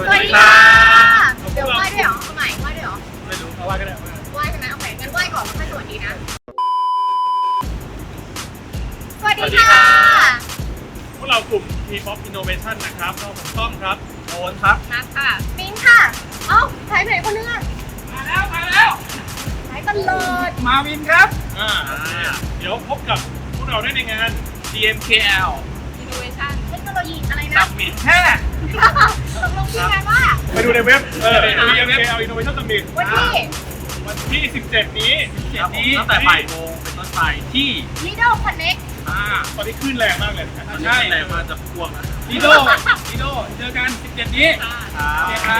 สวัสดีค่ะเดี๋ยวไหว้ด้วยเหรอเอาใหม่ไหว้ด้วยเหรอไม่รู้เอาว้ก็ได้ไหว้ใช่ไหมเอาใหม่งั้นไหว้ก่อนแล้วค่อยสวัสดีนะ สวัสดีค่ะ พวกเรากลุ่ม T-pop Innovation นะครับเราผมต้อมครับโอนครับ นัทค่ะ มิ้นค่ะ เอ้าใช้ไหนคนนึงอะมาแล้ว มาแล้ว ใช้ตลอดมาวินครับ อ่าเดี๋ยวพบกับพวกเราได้ในงาน DMKL Innovation เทคโนโลยีอะไรนะ Summit 5 มีงานว่า ไปดูในเว็บ เออ EMKL Innovation Summit วันที่ วันที่ 17 นี้เจ็ดนี้ตั้งแต่บ่ายโมงเป็นต้นไปที่ Lidl Connect อ่าตอนนี้ขึ้นแรงมากเลย ใช่แต่มาจะพวงนะดีโดดีโดเจอกัน 17 นี้ อ่า ครับ